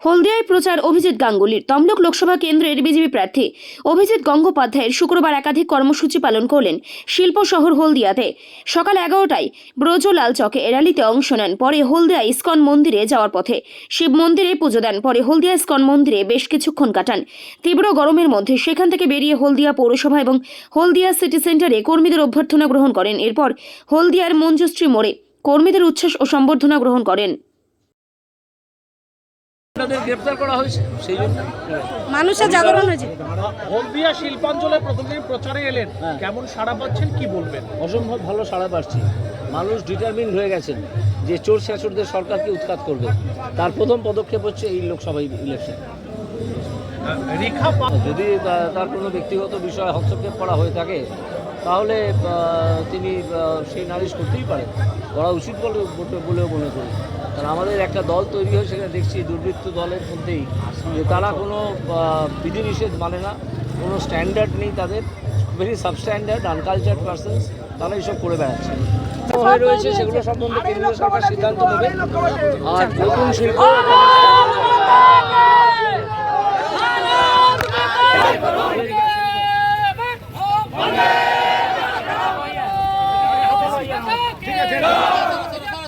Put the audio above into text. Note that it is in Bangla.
হলদিয়ায় প্রচার অভিজিৎ গাঙ্গুলির তমলুক লোকসভা কেন্দ্রের বিজেপি প্রার্থী অভিজিৎ গঙ্গোপাধ্যায়ের শুক্রবার একাধিক কর্মসূচি পালন করলেন শিল্প শহর হলদিয়াতে। সকাল এগারোটায় ব্রজলাল চকে র্যালিতে অংশ নেন। পরে হলদিয়া ইস্কন মন্দিরে যাওয়ার পথে শিব মন্দিরে পুজো দেন। পরে হলদিয়া ইস্কন মন্দিরে বেশ কিছুক্ষণ কাটান। তীব্র গরমের মধ্যে সেখান থেকে বেরিয়ে হলদিয়া পৌরসভা এবং হলদিয়া সিটি সেন্টারে কর্মীদের অভ্যর্থনা গ্রহণ করেন। এরপর হলদিয়ার মঞ্জুশ্রী মোড়ে কর্মীদের উচ্ছ্বাস ও সম্বর্ধনা গ্রহণ করেন। আপনাদের গ্রেপ্তার করা হয়েছে? সেই জন্য? মানুষের জাগরণ হয়েছে। হলদিয়া শিল্পাঞ্চলে প্রথম দিন প্রচারে এলেন। হ্যাঁ। কেমন সাড়া পাচ্ছেন কি বলবেন? অসম্ভব ভালো সাড়া পাচ্ছি। মানুষ ডিটারমিন হয়ে গেছেন যে চোর শেষরদের সরকারকে উৎখাত করবে। তার প্রথম পদক্ষেপ হচ্ছে এই লোকসভা ইলেকশন যদি তার কোনো ব্যক্তিগত বিষয়ে হস্তক্ষেপ করা হয়ে থাকে তাহলে তিনি সেই নালিশ করতেই পারেন। করা উচিত বলে বলে- বলেও মনে করি। কারণ আমাদের একটা দল তৈরি হয়ে সেখানে দেখছি দুর্বৃত্ত দলের মধ্যেই। যে তারা কোনো বিধিনিষেধ মানে না কোনো স্ট্যান্ডার্ড নেই তাদের ভেরি সাবস্ট্যান্ডার্ড আনকালচার্ড পার্সনস তারা এইসব করে বেড়াচ্ছে। হয়ে রয়েছে সেগুলো সম্বন্ধে কেন্দ্রীয় সরকার সিদ্ধান্ত নেবে। আর নতুন শিল্প